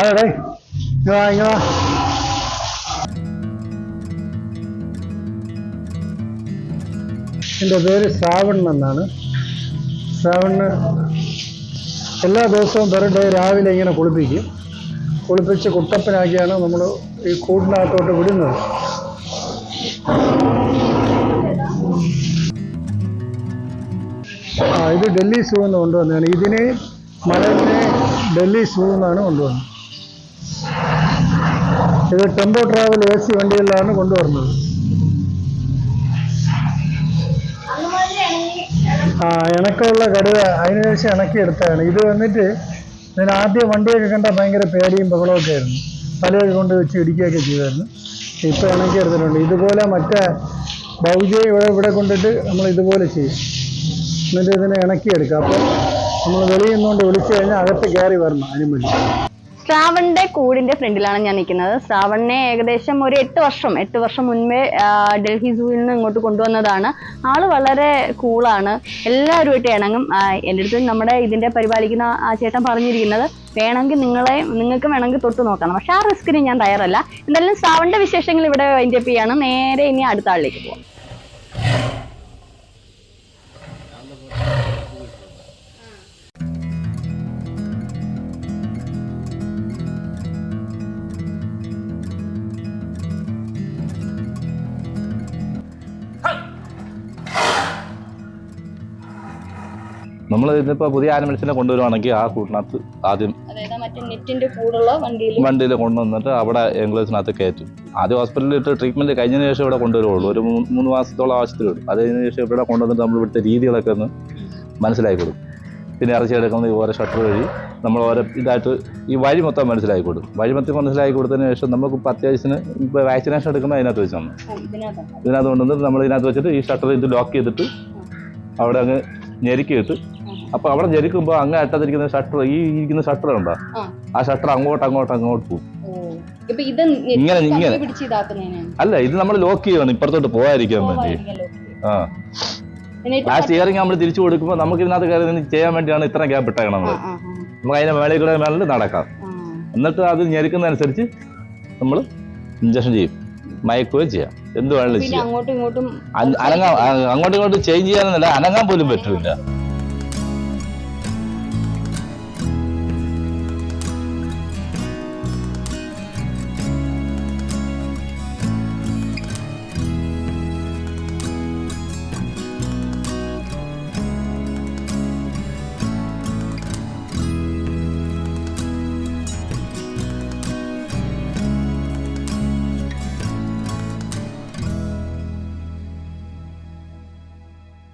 ആടേ ഇങ്ങ വാ ഇങ്ങ വാ എന്റെ പേര് ശ്രാവൺ എന്നാണ്. ശ്രാവണ് എല്ലാ ദിവസവും പെർ ഡേ രാവിലെ ഇങ്ങനെ കുളിപ്പിക്കും. കുളിപ്പിച്ച് കുട്ടപ്പനാക്കിയാണ് നമ്മൾ ഈ കൂടിനകത്തോട്ട് വിടുന്നത്. ആ ഇത് ഡൽഹി സൂ എന്ന് കൊണ്ടുവന്നതാണ്. ഇതിനെ മലനെ ഡൽഹി സൂ എന്നാണ് കൊണ്ടുവന്നത്. ഇത് ടെമ്പോ ട്രാവൽ എ സി വണ്ടികളിലാണ് കൊണ്ടുവരുന്നത്. ആ ഇണക്കമുള്ള കടുവ അതിനുശേഷം ഇണക്കി എടുത്തതാണ്. ഇത് വന്നിട്ട് ഞാൻ ആദ്യം വണ്ടിയൊക്കെ കണ്ട ഭയങ്കര പേടിയും ബഹളമൊക്കെ ആയിരുന്നു. തലയൊക്കെ കൊണ്ട് വെച്ച് ഇടിക്കുകയൊക്കെ ചെയ്തായിരുന്നു. ഇപ്പോൾ ഇണക്കി എടുത്തിട്ടുണ്ട്. ഇതുപോലെ മറ്റേ ബൗജയെ ഇവിടെ ഇവിടെ കൊണ്ടിട്ട് നമ്മൾ ഇതുപോലെ ചെയ്യും. എന്നിട്ട് ഇതിനെ ഇണക്കിയെടുക്കുക അപ്പോൾ നമ്മൾ വെളിയിൽ നിന്നുകൊണ്ട് വിളിച്ചു കഴിഞ്ഞാൽ അകത്ത് കയറി വരണം വേണ്ടി ശ്രാവണിന്റെ കൂടിന്റെ ഫ്രണ്ടിലാണ് ഞാൻ നിൽക്കുന്നത്. ശ്രാവണിനെ ഏകദേശം ഒരു എട്ട് വർഷം എട്ട് വർഷം മുൻപേ ഡൽഹി സൂവിൽ നിന്ന് ഇങ്ങോട്ട് കൊണ്ടുവന്നതാണ്. ആൾ വളരെ കൂളാണ് എല്ലാവരുമായിട്ട് ഇണങ്ങും. എന്റെ അടുത്ത് നമ്മുടെ ഇതിന്റെ പരിപാലിക്കുന്ന ആ ചേട്ടൻ പറഞ്ഞിരിക്കുന്നത് വേണമെങ്കിൽ നിങ്ങളെ നിങ്ങൾക്ക് വേണമെങ്കിൽ തൊട്ട് നോക്കണം. പക്ഷെ ആ റിസ്കിന് ഞാൻ തയ്യാറല്ല. എന്തായാലും ശ്രാവണിന്റെ വിശേഷങ്ങൾ ഇവിടെ വൈൻഡപ്പ് ചെയ്യാണ്. നേരെ ഇനി അടുത്ത ആളിലേക്ക് പോവാം. നമ്മൾ ഇതിപ്പോ പുതിയ ആനിമൽസിനെ കൊണ്ടുവരുവാണെങ്കിൽ ആ കൂട്ടിനകത്ത് ആദ്യം വണ്ടിയിൽ കൊണ്ടുവന്നിട്ട് അവിടെ എംഗ്ലേഴ്സിനകത്ത് കയറ്റും. ആദ്യം ഹോസ്പിറ്റലിൽ ഇട്ട് ട്രീറ്റ്മെന്റ് കഴിഞ്ഞതിന് ശേഷം ഇവിടെ കൊണ്ടുവരുള്ളൂ ഒരു മൂന്ന് മാസത്തോളം ആവശ്യത്തിൽ വരും അത് കഴിഞ്ഞ ശേഷം ഇവിടെ കൊണ്ടുവന്നിട്ട് നമ്മൾ ഇവിടുത്തെ രീതികളൊക്കെ ഒന്ന് മനസ്സിലാക്കി കൊടുക്കും പിന്നെ ഇറച്ചി എടുക്കുന്നത് ഈ ഓരോ ഷട്ടർ വഴി നമ്മൾ ഓരോ ഇതായിട്ട് ഈ വഴി മൊത്തം മനസ്സിലാക്കി കൊടുക്കും വഴി മൊത്തം മനസ്സിലാക്കി കൊടുത്തതിന് ശേഷം നമുക്ക് ഇപ്പോൾ അത്യാവശ്യത്തിന് ഇപ്പോൾ വാക്സിനേഷൻ എടുക്കുന്നത് അതിനകത്ത് വെച്ചാണ് ഇതിനകത്ത്. കൊണ്ടുവന്നിട്ട് നമ്മൾ ഇതിനകത്ത് വെച്ചിട്ട് ഈ ഷട്ടർ ഇത് ലോക്ക് ചെയ്തിട്ട് അവിടെ അങ്ങ് ഞെരുക്കിയിട്ട് അപ്പോൾ അവിടെ ജനിക്കുമ്പോ അങ്ങ് അറ്റത്തിരിക്കുന്ന ഷട്ടർ ഈ ഇരിക്കുന്ന ഷട്ടർ ഉണ്ടോ ആ. ഷട്ടർ അങ്ങോട്ട് അങ്ങോട്ട് അങ്ങോട്ട് പോകും. ഇങ്ങനെ, അല്ല ഇത് നമ്മൾ ലോക്ക് ചെയ്യണം ഇപ്പുറത്തോട്ട് പോകാതിരിക്കാൻ വേണ്ടി. ആ. ആ സ്റ്റിയറിംഗ് നമ്മൾ തിരിച്ചു കൊടുക്കുമ്പോൾ നമുക്ക് ഇതിനകത്ത് കയറി നിന്ന് ചെയ്യാൻ വേണ്ടിയാണ് ഇത്ര ഗ്യാപ്പ് ഇട്ടേക്കണം നമ്മൾ നമുക്ക് അതിന്റെ മേളയിൽ കൂടെ മേളിൽ നടക്കാം. എന്നിട്ട് അത് ഞെരുക്കുന്നതനുസരിച്ച് നമ്മൾ ഇഞ്ചക്ഷൻ ചെയ്യും. മയക്കുകയും ചെയ്യാം. എന്ത് വേണമെങ്കിലും ചെയ്യാം. അങ്ങോട്ടും ഇങ്ങോട്ടും അനങ്ങാൻ അങ്ങോട്ടും ഇങ്ങോട്ടും ചേഞ്ച് ചെയ്യാനൊന്നുമില്ല. അനങ്ങാൻ പോലും പറ്റില്ല.